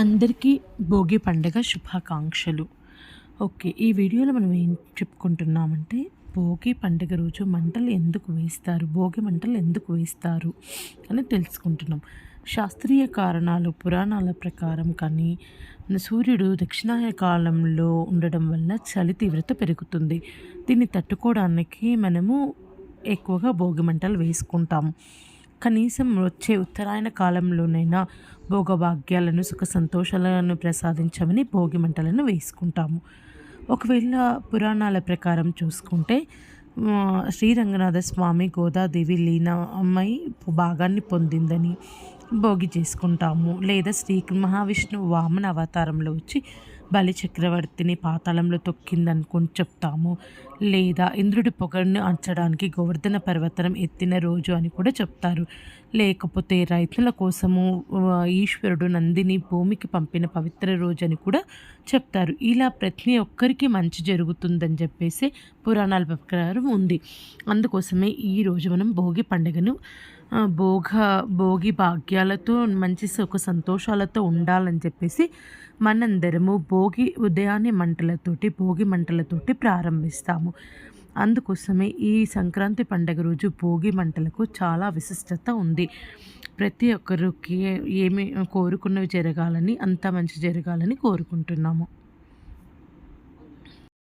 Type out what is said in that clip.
అందరికీ భోగి పండుగ శుభాకాంక్షలు. ఓకే ఈ వీడియోలో మనం ఏం చెప్పుకుంటున్నామంటే భోగి పండుగ రోజు మంటలు ఎందుకు వేస్తారు? భోగి మంటలు ఎందుకు వేస్తారు? అని తెలుసుకుంటున్నాం. శాస్త్రీయ కారణాలు పురాణాల ప్రకారం కానీ సూర్యుడు దక్షిణాయ కాలంలో ఉండడం వల్ల చలి తీవ్రత పెరుగుతుంది. దీన్ని తట్టుకోవడానికి మనము ఎక్కువగా భోగి మంటలు వేసుకుంటాము కనీసం వచ్చే ఉత్తరాయణ కాలంలోనైనా భోగభాగ్యాలను సుఖ సంతోషాలను ప్రసాదించమని భోగి మంటలను వేసుకుంటాము. ఒకవేళ పురాణాల ప్రకారం చూసుకుంటే శ్రీరంగనాథ స్వామి గోదాదేవి లీన అమ్మాయి భాగాన్ని పొందిందని భోగి చేసుకుంటాము. లేదా శ్రీ మహావిష్ణువు వామన అవతారంలో వచ్చి బలి చక్రవర్తిని పాతాళంలో తొక్కిందనుకొని చెప్తాము. లేదా ఇంద్రుడి పొగను అంచడానికి గోవర్ధన పర్వతం ఎత్తిన రోజు అని కూడా చెప్తారు. లేకపోతే రైతుల కోసము ఈశ్వరుడు నందిని భూమికి పంపిన పవిత్ర రోజు అని కూడా చెప్తారు. ఇలా ప్రతి ఒక్కరికి మంచి జరుగుతుందని చెప్పేసి పురాణాల ప్రకారం ఉంది. అందుకోసమే ఈరోజు మనం భోగి పండుగను భోగ భోగి భాగ్యాలతో మంచి సుఖ సంతోషాలతో ఉండాలని చెప్పేసి మనందరము భోగి ఉదయాన్నే మంటలతోటి భోగి మంటలతోటి ప్రారంభిస్తాము. అందుకోసమే ఈ సంక్రాంతి పండగ రోజు భోగి మంటలకు చాలా విశిష్టత ఉంది. ప్రతి ఒక్కరికి ఏమి కోరుకున్నవి జరగాలని అంత మంచి జరగాలని కోరుకుంటున్నాము.